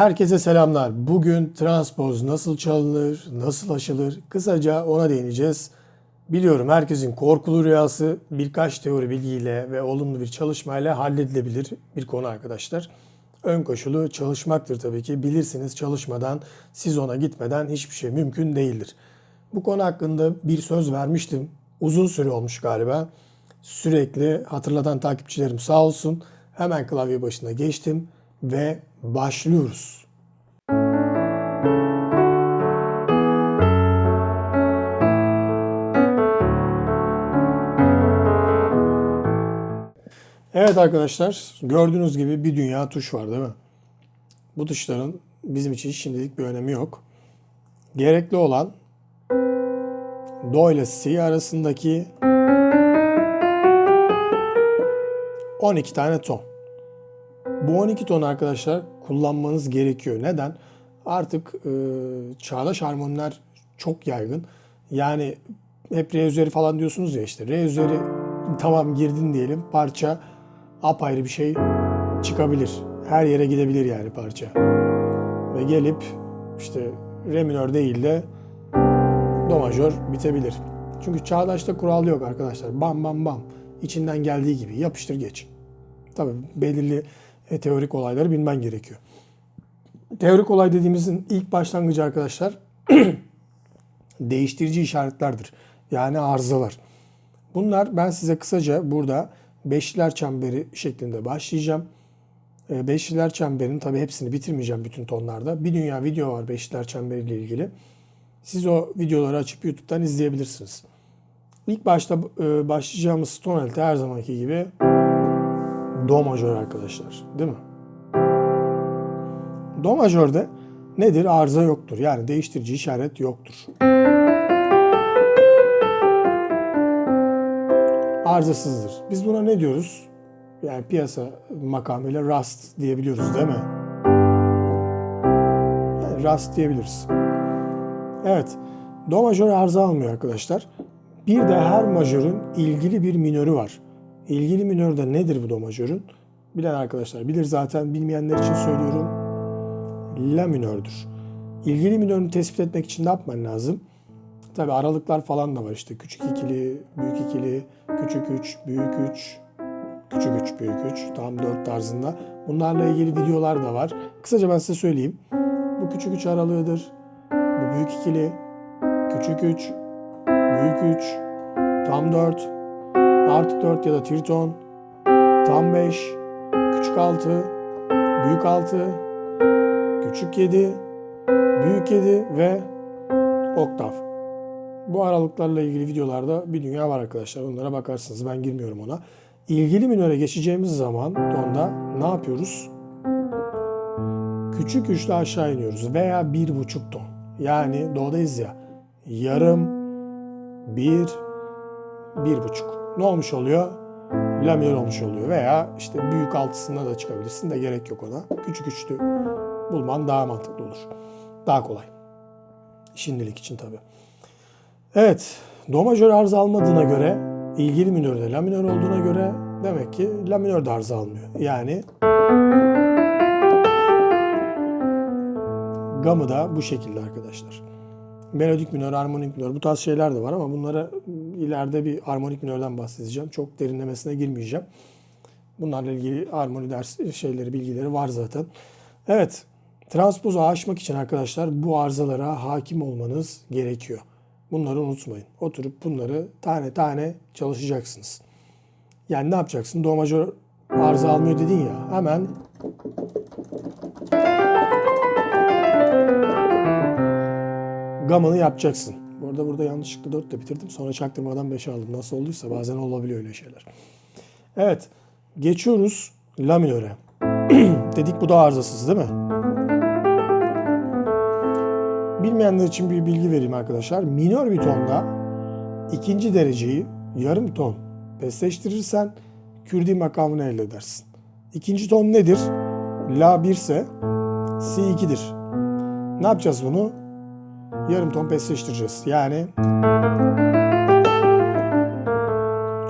Herkese selamlar. Bugün transpoz nasıl çalınır, nasıl aşılır? Kısaca ona değineceğiz. Biliyorum herkesin korkulu rüyası birkaç teori bilgiyle ve olumlu bir çalışmayla halledilebilir bir konu arkadaşlar. Ön koşulu çalışmaktır tabii ki. Bilirsiniz çalışmadan, siz ona gitmeden hiçbir şey mümkün değildir. Bu konu hakkında bir söz vermiştim. Uzun süre olmuş galiba. Sürekli hatırlatan takipçilerim sağ olsun. Hemen klavye başına geçtim ve başlıyoruz. Evet arkadaşlar gördüğünüz gibi bir dünya tuş var değil mi? Bu tuşların bizim için şimdilik bir önemi yok. Gerekli olan Do ile Si arasındaki 12 tane ton. Bu 12 ton arkadaşlar kullanmanız gerekiyor. Neden? Artık e, çağdaş harmoniler çok yaygın. Yani hep re üzeri falan diyorsunuz ya işte re üzeri tamam girdin diyelim parça apayrı bir şey çıkabilir. Her yere gidebilir yani parça. Ve gelip işte re minör değil de do majör bitebilir. Çünkü çağdaşta kural yok arkadaşlar. Bam bam bam. İçinden geldiği gibi yapıştır geç. Tabii belirli e, teorik olayları bilmen gerekiyor. Teorik olay dediğimizin ilk başlangıcı arkadaşlar değiştirici işaretlerdir. Yani arızalar. Bunlar ben size kısaca burada beşliler çemberi şeklinde başlayacağım. E, Beşliler çemberinin tabii hepsini bitirmeyeceğim bütün tonlarda. Bir dünya video var beşliler çemberi ile ilgili. Siz o videoları açıp YouTube'dan izleyebilirsiniz. İlk başta e, başlayacağımız tonalite her zamanki gibi Do majör arkadaşlar. Değil mi? Do majörde nedir? Arıza yoktur. Yani değiştirici işaret yoktur. Arızasızdır. Biz buna ne diyoruz? Yani piyasa makamıyla Rust diyebiliyoruz değil mi? Yani Rust diyebiliriz. Evet. Do majör arıza almıyor arkadaşlar. Bir de her majörün ilgili bir minörü var. İlgili minör de nedir bu do majörün? Bilen arkadaşlar bilir zaten. Bilmeyenler için söylüyorum. La minördür. İlgili minörünü tespit etmek için ne yapman lazım? Tabi aralıklar falan da var işte. Küçük ikili, büyük ikili, küçük üç, büyük üç, küçük üç, büyük üç. Tam dört tarzında. Bunlarla ilgili videolar da var. Kısaca ben size söyleyeyim. Bu küçük üç aralığıdır. Bu büyük ikili, küçük üç, büyük üç, tam dört, artı 4 ya da triton, tam 5, küçük 6, büyük 6, küçük 7, büyük 7 ve oktav. Bu aralıklarla ilgili videolarda bir dünya var arkadaşlar. Onlara bakarsınız. Ben girmiyorum ona. İlgili minöre geçeceğimiz zaman tonda ne yapıyoruz? Küçük üçlü aşağı iniyoruz veya bir buçuk ton. Yani do'dayız ya. Yarım, bir, bir buçuk. Ne olmuş oluyor? La minör olmuş oluyor. Veya işte büyük altısında da çıkabilirsin de gerek yok ona. Küçük üçlü bulman daha mantıklı olur. Daha kolay. Şimdilik için tabii. Evet. Do majör arıza almadığına göre ilgili minörde la minör olduğuna göre demek ki la minör de arıza almıyor. Yani gamı da bu şekilde arkadaşlar. Melodik minör, harmonik minör bu tarz şeyler de var ama bunlara ileride bir harmonik minörden bahsedeceğim. Çok derinlemesine girmeyeceğim. Bunlarla ilgili harmoni ders şeyleri, bilgileri var zaten. Evet, transpozu aşmak için arkadaşlar bu arızalara hakim olmanız gerekiyor. Bunları unutmayın. Oturup bunları tane tane çalışacaksınız. Yani ne yapacaksın? Do majör arıza almıyor dedin ya. Hemen gamını yapacaksın. Bu arada burada yanlışlıkla 4 ile bitirdim. Sonra çaktırmadan 5 aldım. Nasıl olduysa bazen olabiliyor öyle şeyler. Evet. Geçiyoruz la minöre. Dedik bu da arızasız değil mi? Bilmeyenler için bir bilgi vereyim arkadaşlar. Minör bir tonda ikinci dereceyi yarım ton pesleştirirsen kürdi makamını elde edersin. İkinci ton nedir? La 1 ise Si 2'dir. Ne yapacağız bunu? Yarım ton pesleştireceğiz. Yani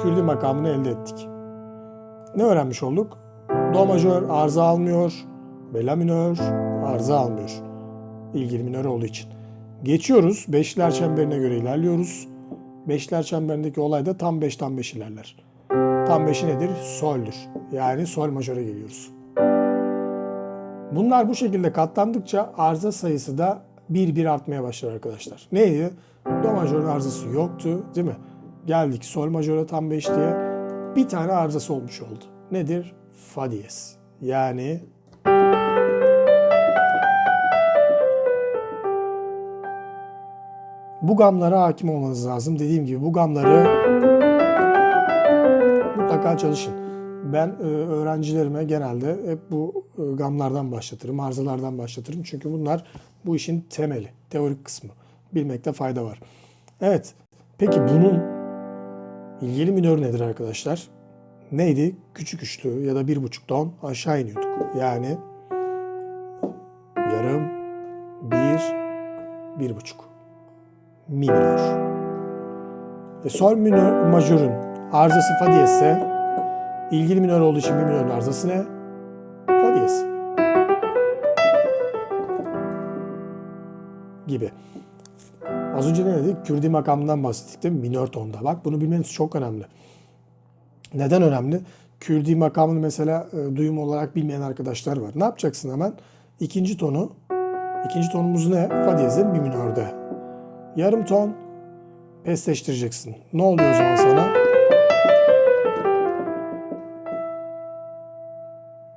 kürdi makamını elde ettik. Ne öğrenmiş olduk? Do majör arıza almıyor. Ve la minör arıza almıyor. İlgili minör olduğu için. Geçiyoruz. Beşler çemberine göre ilerliyoruz. Beşler çemberindeki olay da tam 5 tam 5 ilerler. Tam 5'i nedir? Sol'dür. Yani sol majöre geliyoruz. Bunlar bu şekilde katlandıkça arıza sayısı da bir bir artmaya başlar arkadaşlar. Neydi? Do majörün arızası yoktu değil mi? Geldik sol majöre tam 5 diye bir tane arızası olmuş oldu. Nedir? Fa diyez. Yani bu gamlara hakim olmanız lazım. Dediğim gibi bu gamları mutlaka çalışın. Ben e, öğrencilerime genelde hep bu e, gamlardan başlatırım, arızalardan başlatırım. Çünkü bunlar bu işin temeli, teorik kısmı. Bilmekte fayda var. Evet, peki bunun ilgili minör nedir arkadaşlar? Neydi? Küçük üçlü ya da bir buçuk ton aşağı iniyorduk. Yani yarım, bir, bir buçuk. Mi minör. Ve sol minör, majörün arızası fa diyezse ilgili minör olduğu için mi minörün arızası ne? Fa diyez. Gibi. Az önce ne dedik? Kürdi makamından bahsettik değil mi? Minör tonda. Bak bunu bilmeniz çok önemli. Neden önemli? Kürdi makamını mesela e, duyum olarak bilmeyen arkadaşlar var. Ne yapacaksın hemen? İkinci tonu, ikinci tonumuz ne? Fa diyezin bir minörde. Yarım ton pesleştireceksin. Ne oluyor o zaman sana?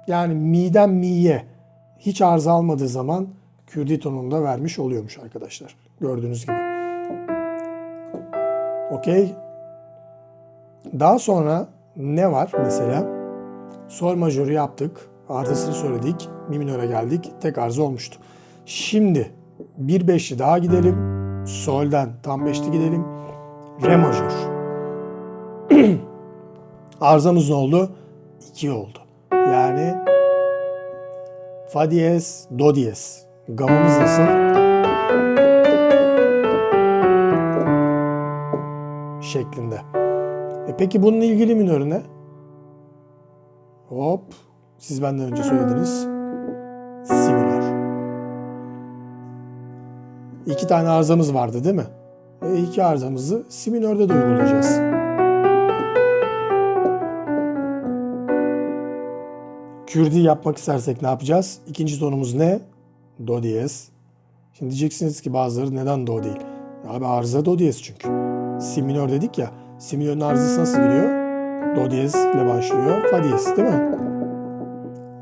Yani mi'den mi'ye hiç arıza almadığı zaman Kürdi tonunda vermiş oluyormuş arkadaşlar. Gördüğünüz gibi. Okey. Daha sonra ne var mesela? Sol majörü yaptık. Arızasını söyledik. Mi minöre geldik. Tek arıza olmuştu. Şimdi bir beşli daha gidelim. Sol'den tam beşli gidelim. Re majör. Arızamız ne oldu? 2 oldu. Yani Fa diyez, Do diyez. Gamımız nasıl? Şeklinde. E peki bunun ilgili minörü ne? Hop. Siz benden önce söylediniz. Si minör. İki tane arızamız vardı değil mi? E iki arızamızı si minörde de uygulayacağız. Kürdi yapmak istersek ne yapacağız? İkinci tonumuz ne? Do diyez. Şimdi diyeceksiniz ki bazıları neden do değil? Abi arıza do diyez çünkü. Si minör dedik ya. Si minörün arızası nasıl gidiyor? Do diyez ile başlıyor. Fa diyez değil mi?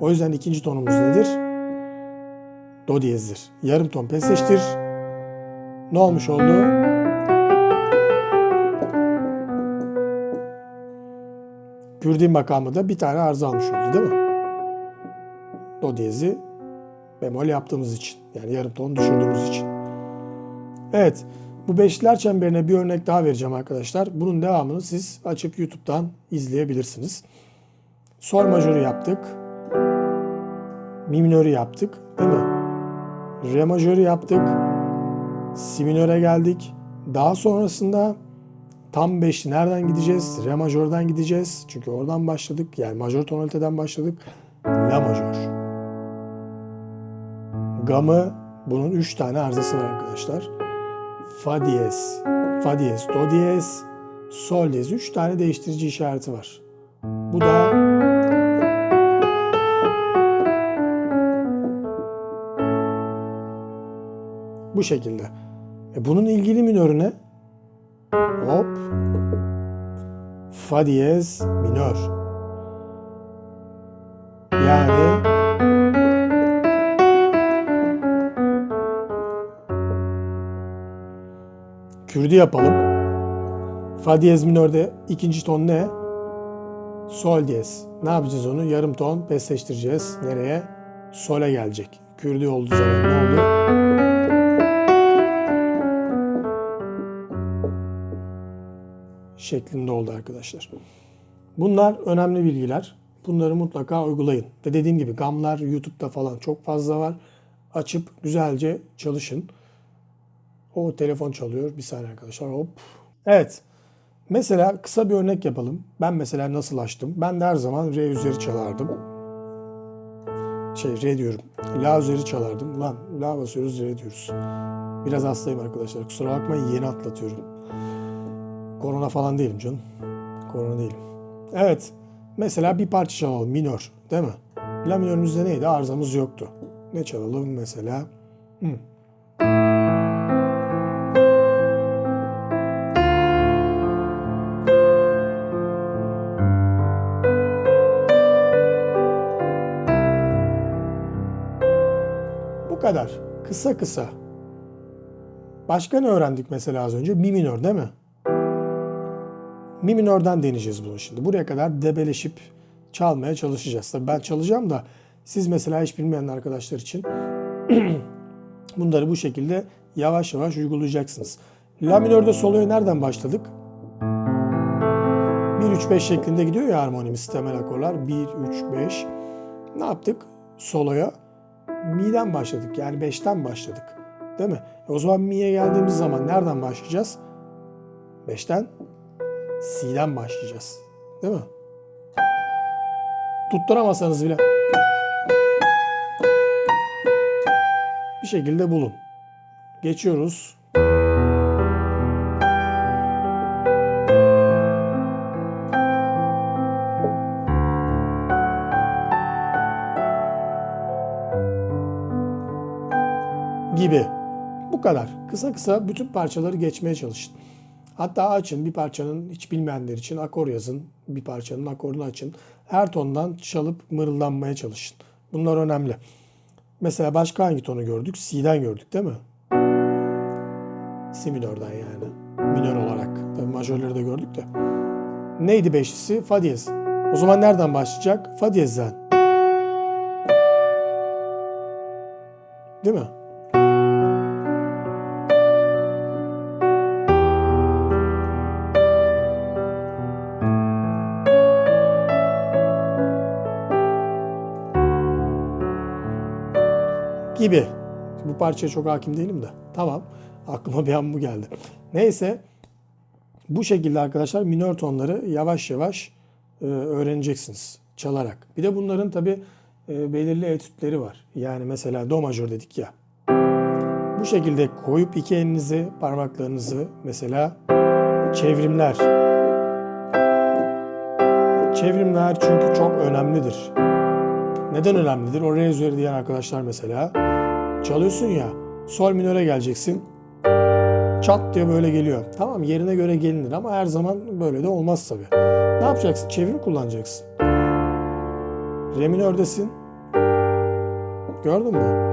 O yüzden ikinci tonumuz nedir? Do diyezdir. Yarım ton pesleştir. Ne olmuş oldu? Kürdi makamı da bir tane arıza almış oldu değil mi? Do diyezi bemol yaptığımız için. Yani yarım ton düşürdüğümüz için. Evet. Bu beşler çemberine bir örnek daha vereceğim arkadaşlar. Bunun devamını siz açıp YouTube'dan izleyebilirsiniz. Sol majörü yaptık. Mi minörü yaptık. Değil mi? Re majörü yaptık. Si minöre geldik. Daha sonrasında tam beşli nereden gideceğiz? Re majörden gideceğiz. Çünkü oradan başladık. Yani majör tonaliteden başladık. La majör. Gamı bunun 3 tane arızası var arkadaşlar. Fa diyez, fa diyez, do diyez, sol diyez. 3 tane değiştirici işareti var. Bu da bu şekilde. E bunun ilgili minörü ne? Hop. Fa diyez minör. Yani Kürdi yapalım. Fa diyez minörde ikinci ton ne? Sol diyez. Ne yapacağız onu? Yarım ton besleştireceğiz. Nereye? Sol'e gelecek. Kürdi olduğu zaman ne oluyor? Şeklinde oldu arkadaşlar. Bunlar önemli bilgiler. Bunları mutlaka uygulayın. Ve dediğim gibi gamlar YouTube'da falan çok fazla var. Açıp güzelce çalışın. O telefon çalıyor. Bir saniye arkadaşlar. Hop. Evet. Mesela kısa bir örnek yapalım. Ben mesela nasıl açtım? Ben de her zaman R üzeri çalardım. şey re diyorum. La üzeri çalardım. Lan la basıyoruz re diyoruz. Biraz hastayım arkadaşlar. Kusura bakmayın yeni atlatıyorum. Korona falan değilim canım. Korona değilim. Evet. Mesela bir parça çalalım. Minör. Değil mi? La minörümüzde neydi? Arızamız yoktu. Ne çalalım mesela? Hı. Kadar. Kısa kısa. Başka ne öğrendik mesela az önce? Mi minör değil mi? Mi minörden deneyeceğiz bunu şimdi. Buraya kadar debeleşip çalmaya çalışacağız. Tabii ben çalacağım da siz mesela hiç bilmeyen arkadaşlar için bunları bu şekilde yavaş yavaş uygulayacaksınız. La minörde soloya nereden başladık? 1-3-5 şeklinde gidiyor ya harmonimiz temel akorlar. 1-3-5. Ne yaptık? Soloya mi'den başladık. Yani 5'ten başladık. Değil mi? E o zaman mi'ye geldiğimiz zaman nereden başlayacağız? 5'ten si'den başlayacağız. Değil mi? Tutturamasanız bile bir şekilde bulun. Geçiyoruz. Kadar. Kısa kısa bütün parçaları geçmeye çalışın. Hatta açın bir parçanın hiç bilmeyenler için akor yazın. Bir parçanın akorunu açın. Her tondan çalıp mırıldanmaya çalışın. Bunlar önemli. Mesela başka hangi tonu gördük? Si'den gördük değil mi? Si minörden yani. Minör olarak. Tabii majörleri de gördük de. Neydi beşlisi? Fa diyez. O zaman nereden başlayacak? Fa diyezden. Değil mi? Gibi. Bu parçaya çok hakim değilim de. Tamam. Aklıma bir an bu geldi. Neyse. Bu şekilde arkadaşlar minör tonları yavaş yavaş e, öğreneceksiniz çalarak. Bir de bunların tabi e, belirli etütleri var. Yani mesela do majör dedik ya. Bu şekilde koyup iki elinizi, parmaklarınızı mesela çevrimler. Çevrimler çünkü çok önemlidir. Neden önemlidir? O re üzeri diyen arkadaşlar mesela çalıyorsun ya sol minöre geleceksin. Çat diye böyle geliyor. Tamam yerine göre gelinir ama her zaman böyle de olmaz tabi. Ne yapacaksın? Çevrim kullanacaksın. Re minördesin. Gördün mü?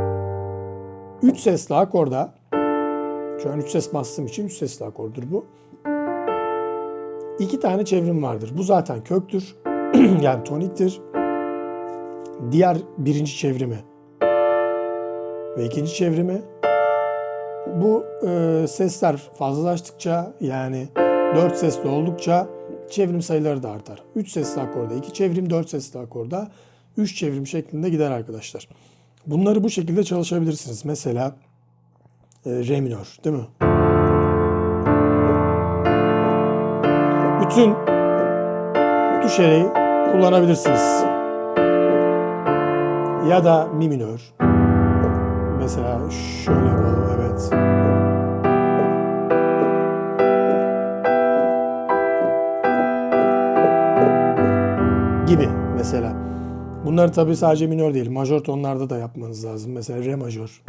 Üç sesli akorda şu an üç ses bastığım için üç sesli akordur bu. İki tane çevrim vardır. Bu zaten köktür. yani toniktir diğer birinci çevrimi ve ikinci çevrimi bu e, sesler fazlalaştıkça yani dört sesli oldukça çevrim sayıları da artar. Üç sesli akorda iki çevrim, dört sesli akorda üç çevrim şeklinde gider arkadaşlar. Bunları bu şekilde çalışabilirsiniz. Mesela e, re minör değil mi? Bütün tuş kullanabilirsiniz ya da mi minör. Mesela şöyle yapalım evet. Gibi mesela. Bunları tabi sadece minör değil, majör tonlarda da yapmanız lazım. Mesela re majör.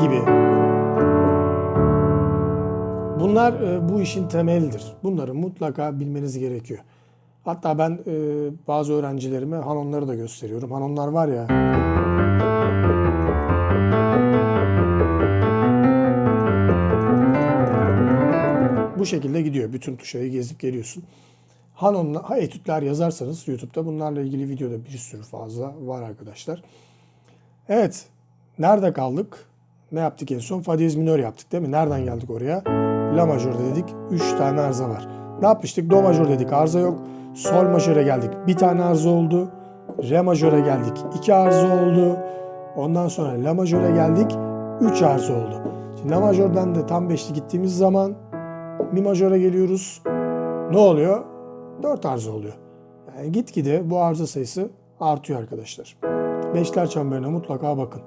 Gibi. Bunlar e, bu işin temelidir. Bunları mutlaka bilmeniz gerekiyor. Hatta ben e, bazı öğrencilerime hanonları da gösteriyorum. Hanonlar var ya. Bu şekilde gidiyor. Bütün tuşayı gezip geliyorsun. Hanon'la ha, etütler yazarsanız YouTube'da bunlarla ilgili videoda bir sürü fazla var arkadaşlar. Evet. Nerede kaldık? Ne yaptık en son? Fa minör yaptık değil mi? Nereden geldik oraya? La majör dedik. 3 tane arıza var. Ne yapmıştık? Do majör dedik. Arıza yok. Sol majöre geldik. Bir tane arıza oldu. Re majöre geldik. iki arıza oldu. Ondan sonra La majöre geldik. Üç arıza oldu. Şimdi La majörden de tam beşli gittiğimiz zaman Mi majöre geliyoruz. Ne oluyor? Dört arıza oluyor. Yani gitgide bu arıza sayısı artıyor arkadaşlar. Beşler çemberine mutlaka bakın.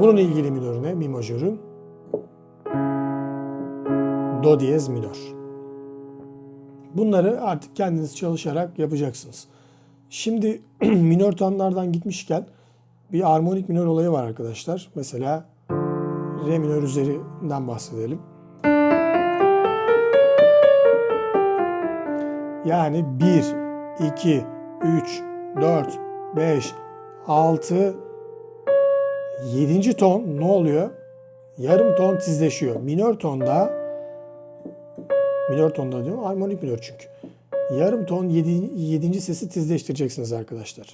Bunun ilgili minörü ne? Mi majörün Do diyez minör. Bunları artık kendiniz çalışarak yapacaksınız. Şimdi minör tonlardan gitmişken bir armonik minör olayı var arkadaşlar. Mesela re minör üzerinden bahsedelim. Yani 1, 2, 3, 4, 5, 6, 7. ton ne oluyor? Yarım ton tizleşiyor. Minör tonda minör tonda diyorum armonik minör çünkü. Yarım ton 7. 7. sesi tizleştireceksiniz arkadaşlar.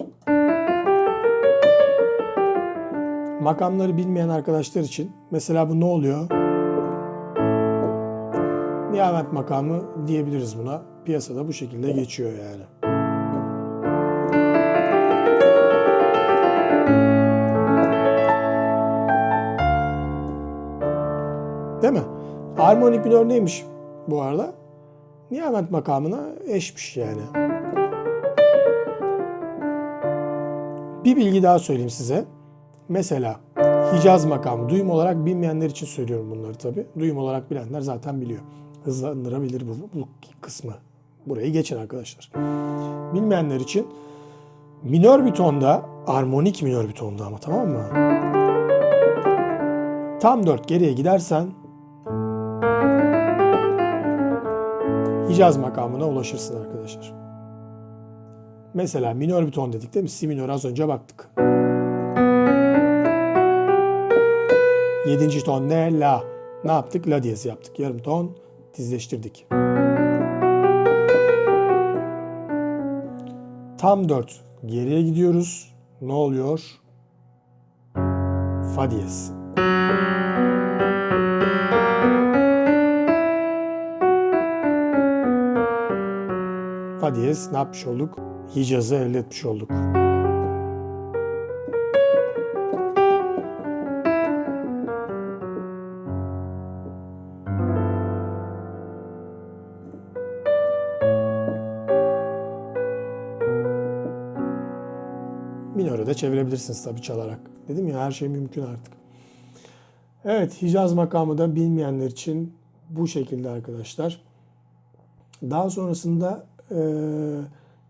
Makamları bilmeyen arkadaşlar için mesela bu ne oluyor? Nihamet makamı diyebiliriz buna. Piyasada bu şekilde geçiyor yani. Değil mi? Harmonik minör neymiş bu arada? Nihamet makamına eşmiş yani. Bir bilgi daha söyleyeyim size. Mesela Hicaz makamı. Duyum olarak bilmeyenler için söylüyorum bunları tabi. Duyum olarak bilenler zaten biliyor. Hızlandırabilir bu, bu kısmı. Burayı geçin arkadaşlar. Bilmeyenler için minör bir tonda, armonik minör bir tonda ama tamam mı? Tam 4 geriye gidersen Hicaz makamına ulaşırsın arkadaşlar. Mesela minör bir ton dedik değil mi? Si minör az önce baktık. Yedinci ton ne? La. Ne yaptık? La diyezi yaptık. Yarım ton dizleştirdik. Tam 4 geriye gidiyoruz. Ne oluyor? Fa diyez. Fa diyez ne yapmış olduk? Hicaz'ı elde etmiş olduk. Minörü de çevirebilirsiniz tabii çalarak. Dedim ya her şey mümkün artık. Evet Hicaz makamı da bilmeyenler için bu şekilde arkadaşlar. Daha sonrasında e,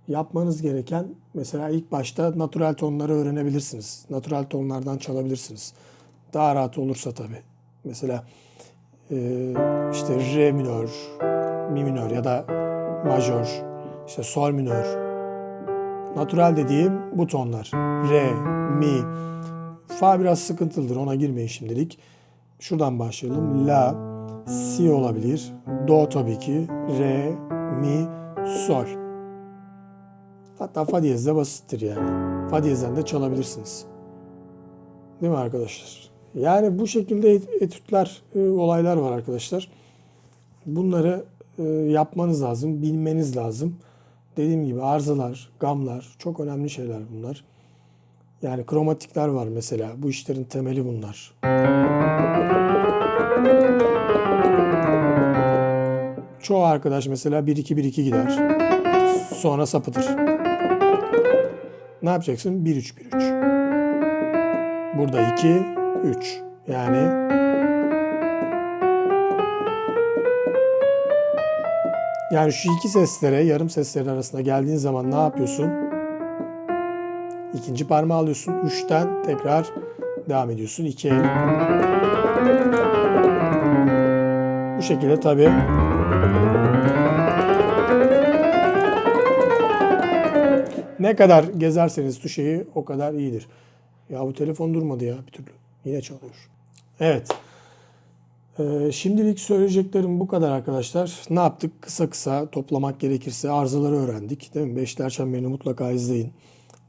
yapmanız gereken mesela ilk başta natural tonları öğrenebilirsiniz. Natural tonlardan çalabilirsiniz. Daha rahat olursa tabii. Mesela e, işte re minör, mi minör ya da majör, işte sol minör. Natural dediğim bu tonlar. Re, mi, fa biraz sıkıntılıdır ona girmeyin şimdilik. Şuradan başlayalım. La, si olabilir. Do tabii ki. Re, mi, sol. Hatta fa diyez de basittir yani. Fa diyezden de çalabilirsiniz. Değil mi arkadaşlar? Yani bu şekilde etütler, e, olaylar var arkadaşlar. Bunları e, yapmanız lazım, bilmeniz lazım. Dediğim gibi arızalar, gamlar çok önemli şeyler bunlar. Yani kromatikler var mesela. Bu işlerin temeli bunlar. Çoğu arkadaş mesela 1-2-1-2 gider. Sonra sapıtır. Ne yapacaksın? 1-3-1-3. Burada 2, 3. Yani Yani şu iki seslere, yarım seslerin arasında geldiğin zaman ne yapıyorsun? İkinci parmağı alıyorsun. Üçten tekrar devam ediyorsun. İki el. Bu şekilde tabii ne kadar gezerseniz tuşeyi o kadar iyidir. Ya bu telefon durmadı ya bir türlü. Yine çalıyor. Evet. Ee, şimdilik söyleyeceklerim bu kadar arkadaşlar. Ne yaptık? Kısa kısa toplamak gerekirse arızaları öğrendik. Değil mi? Beşler çemberini mutlaka izleyin.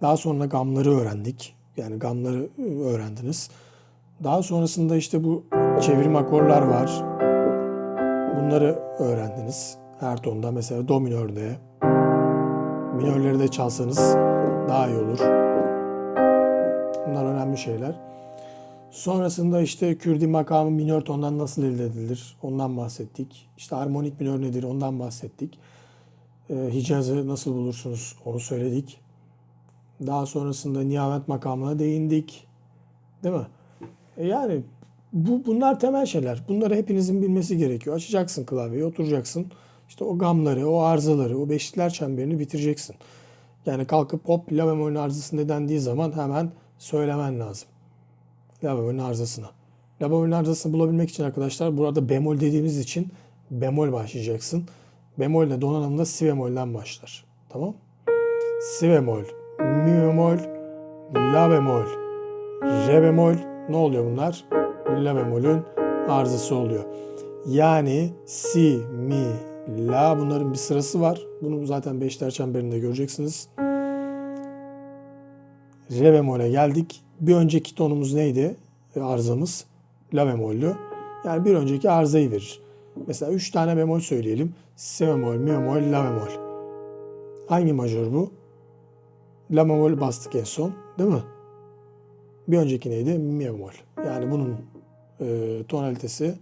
Daha sonra gamları öğrendik. Yani gamları ıı, öğrendiniz. Daha sonrasında işte bu çevrim akorlar var. Bunları öğrendiniz. Her tonda mesela do minörde. Minörleri de çalsanız daha iyi olur. Bunlar önemli şeyler. Sonrasında işte Kürdi makamı minör tondan nasıl elde edilir ondan bahsettik. İşte harmonik minör nedir ondan bahsettik. Ee, Hicaz'ı nasıl bulursunuz onu söyledik. Daha sonrasında nihamet makamına değindik. Değil mi? E yani bu bunlar temel şeyler. Bunları hepinizin bilmesi gerekiyor. Açacaksın klavyeyi, oturacaksın. İşte o gamları, o arızaları, o beşlikler çemberini bitireceksin. Yani kalkıp hop la bemolün arızası dendiği zaman hemen söylemen lazım. La bemolün arızasını. La bemolün arızasını bulabilmek için arkadaşlar burada bemol dediğimiz için bemol başlayacaksın. Bemol de donanımda si bemolden başlar. Tamam? Si bemol, mi bemol, la bemol, re bemol. Ne oluyor bunlar? La bemolün arızası oluyor. Yani si, mi, la bunların bir sırası var. Bunu zaten beşler çemberinde göreceksiniz. Re bemole geldik. Bir önceki tonumuz neydi? Arızamız. La bemollü. Yani bir önceki arızayı verir. Mesela 3 tane bemol söyleyelim. Si bemol, mi bemol, la bemol. Hangi majör bu? La bemol bastık en son. Değil mi? Bir önceki neydi? Mi bemol. Yani bunun e, tonalitesi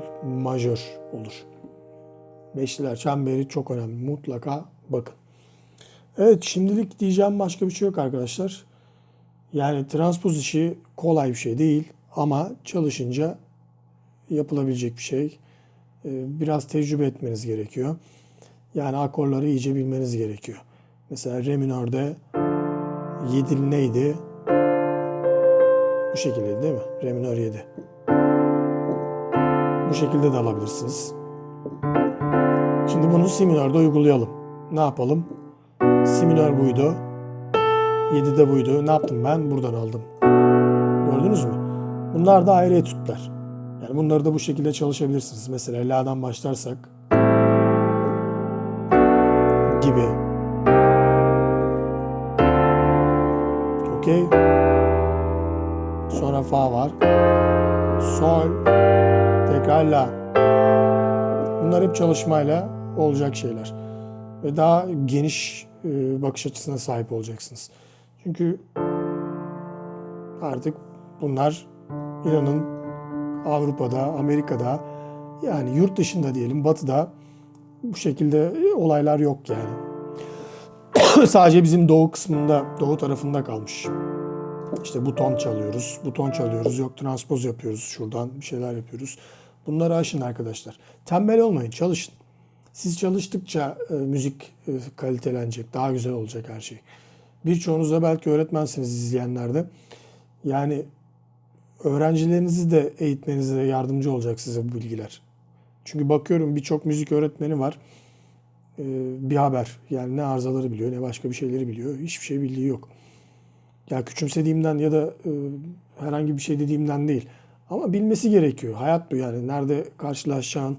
bemol majör olur. Beşliler çemberi çok önemli. Mutlaka bakın. Evet şimdilik diyeceğim başka bir şey yok arkadaşlar. Yani transpoz işi kolay bir şey değil ama çalışınca yapılabilecek bir şey. Ee, Biraz tecrübe etmeniz gerekiyor. Yani akorları iyice bilmeniz gerekiyor. Mesela re minörde yedili neydi? Bu şekilde değil mi? Re minör 7. Bu şekilde de alabilirsiniz. Şimdi bunu si uygulayalım. Ne yapalım? Si minör buydu. 7 de buydu. Ne yaptım ben? Buradan aldım. Gördünüz mü? Bunlar da ayrı etütler. Yani bunları da bu şekilde çalışabilirsiniz. Mesela la'dan başlarsak gibi. Okey. Sonra fa var. Sol. Tekrar la. Bunlar hep çalışmayla olacak şeyler. Ve daha geniş e, bakış açısına sahip olacaksınız. Çünkü artık bunlar inanın Avrupa'da, Amerika'da yani yurt dışında diyelim batıda bu şekilde olaylar yok yani. Sadece bizim doğu kısmında, doğu tarafında kalmış. İşte buton çalıyoruz, buton çalıyoruz, yok transpoz yapıyoruz şuradan bir şeyler yapıyoruz. Bunları aşın arkadaşlar. Tembel olmayın, çalışın. Siz çalıştıkça e, müzik e, kalitelenecek, daha güzel olacak her şey. Birçoğunuz da belki öğretmensiniz izleyenlerde. Yani öğrencilerinizi de eğitmenize yardımcı olacak size bu bilgiler. Çünkü bakıyorum birçok müzik öğretmeni var. E, bir haber. Yani ne arızaları biliyor ne başka bir şeyleri biliyor. Hiçbir şey bildiği yok. Ya küçümsediğimden ya da e, herhangi bir şey dediğimden değil. Ama bilmesi gerekiyor. Hayat bu yani. Nerede karşılaşacağın,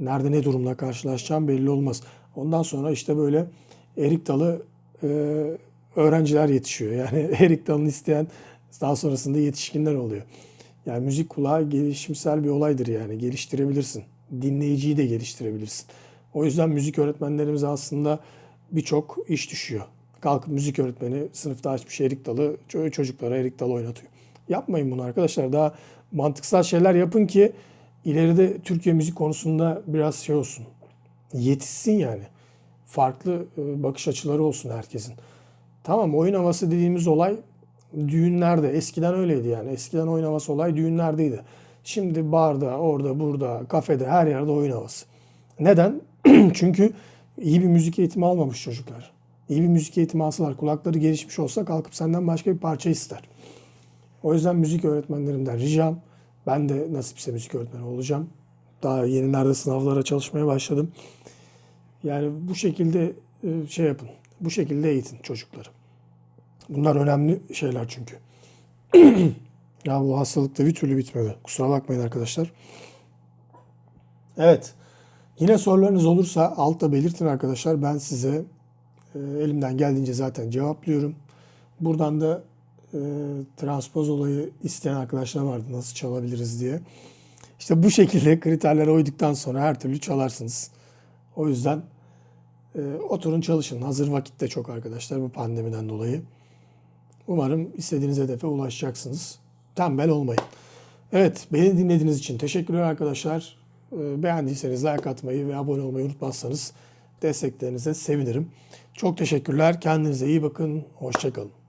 nerede ne durumla karşılaşacağın belli olmaz. Ondan sonra işte böyle erik dalı e, öğrenciler yetişiyor. Yani erik dalını isteyen daha sonrasında yetişkinler oluyor. Yani müzik kulağı gelişimsel bir olaydır yani. Geliştirebilirsin. Dinleyiciyi de geliştirebilirsin. O yüzden müzik öğretmenlerimize aslında birçok iş düşüyor. Kalkıp müzik öğretmeni sınıfta açmış erik dalı ço- çocuklara erik dalı oynatıyor. Yapmayın bunu arkadaşlar. Daha mantıksal şeyler yapın ki ileride Türkiye müzik konusunda biraz şey olsun. Yetişsin yani. Farklı e, bakış açıları olsun herkesin. Tamam oyun havası dediğimiz olay düğünlerde. Eskiden öyleydi yani. Eskiden oyun havası olay düğünlerdeydi. Şimdi barda, orada, burada, kafede her yerde oyun havası. Neden? Çünkü iyi bir müzik eğitimi almamış çocuklar. İyi bir müzik eğitimi alsalar, kulakları gelişmiş olsa kalkıp senden başka bir parça ister. O yüzden müzik öğretmenlerimden ricam, ben de nasipse müzik öğretmeni olacağım. Daha yenilerde sınavlara çalışmaya başladım. Yani bu şekilde e, şey yapın. Bu şekilde eğitin çocukları. Bunlar önemli şeyler çünkü. ya bu hastalık da bir türlü bitmedi. Kusura bakmayın arkadaşlar. Evet. Yine sorularınız olursa altta belirtin arkadaşlar. Ben size elimden geldiğince zaten cevaplıyorum. Buradan da e, transpoz olayı isteyen arkadaşlar vardı nasıl çalabiliriz diye. İşte bu şekilde kriterlere uyduktan sonra her türlü çalarsınız. O yüzden e, oturun çalışın. Hazır vakitte çok arkadaşlar bu pandemiden dolayı. Umarım istediğiniz hedefe ulaşacaksınız. Tembel olmayın. Evet, beni dinlediğiniz için teşekkürler arkadaşlar. E, beğendiyseniz like atmayı ve abone olmayı unutmazsanız Desteklerinize sevinirim. Çok teşekkürler. Kendinize iyi bakın. Hoşçakalın.